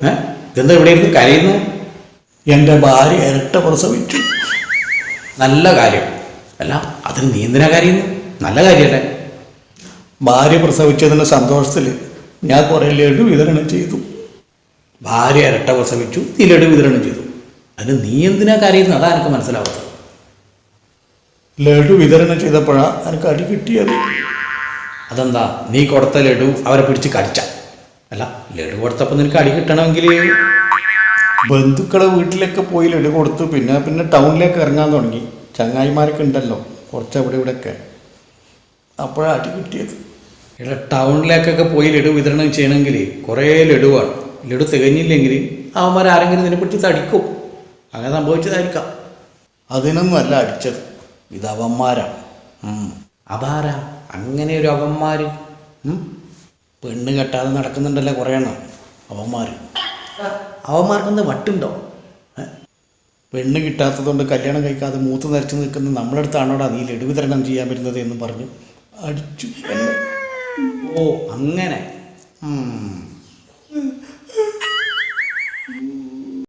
ഏ? ഇതെന്താ ഇവിടെ ഇരുന്ന് കരയുന്നു? എന്റെ ഭാര്യ ഇരട്ട പ്രസവിച്ചു നല്ല കാര്യം. അല്ല അതിന് നീ എന്തിനാ കരയുന്നു? നല്ല കാര്യമല്ലേ ഭാര്യ പ്രസവിച്ചതിന്റെ സന്തോഷത്തിൽ ഞാൻ കുറേ ലഡു വിതരണം ചെയ്തു. ഭാര്യ ഇരട്ട പ്രസവിച്ചു നീ ലഡു വിതരണം ചെയ്തു. അതിന് നീ എന്തിനാ കരയുന്നത് അതാ എനിക്ക് മനസ്സിലാവാത്തത്. ലഡു വിതരണം ചെയ്തപ്പോഴാണ് എനിക്ക് അടി കിട്ടിയത്. അതെന്താ? നീ കൊടുത്ത ലഡു അവരെ പിടിച്ച് കടിച്ച. അല്ല ലഡു കൊടുത്തപ്പോൾ നിനക്ക് അടി കിട്ടണമെങ്കിൽ ബന്ധുക്കളെ വീട്ടിലൊക്കെ പോയി ലഡു കൊടുത്തു. പിന്നെ പിന്നെ ടൗണിലേക്ക് ഇറങ്ങാൻ തുടങ്ങി. ചങ്ങായിമാരൊക്കെ ഉണ്ടല്ലോ കുറച്ച് അവിടെ ഇവിടെയൊക്കെ. അപ്പോഴാണ് അടി കിട്ടിയത്. ഇവിടെ ടൗണിലേക്കൊക്കെ പോയി ലഡു വിതരണം ചെയ്യണമെങ്കിൽ കുറേ ലഡുവാണ് ലഡു തികഞ്ഞില്ലെങ്കിൽ അവന്മാർ ആരെങ്കിലും നിന്നെ പറ്റി തടിക്കും. അങ്ങനെ സംഭവിച്ചതായിരിക്കാം. അതിനൊന്നും അല്ല അടിച്ചത്. ഇത് അവന്മാരാണ് ഉം. അപാര അങ്ങനെ ഒരു അവന്മാർ പെണ്ണ് കെട്ടാതെ നടക്കുന്നുണ്ടല്ലോ കുറേ എണ്ണം? അവന്മാർ അവന്മാർക്കൊന്ന് വട്ടുണ്ടോ? പെണ്ണ് കിട്ടാത്തതുകൊണ്ട് കല്യാണം കഴിക്കാതെ മൂത്ത് നരച്ച് നിൽക്കുന്ന നമ്മളടുത്താണോടാ നീ ലഡു വിതരണം ചെയ്യാൻ വരുന്നത് എന്ന് പറഞ്ഞു. അടിച്ചു. ഓ അങ്ങനെ.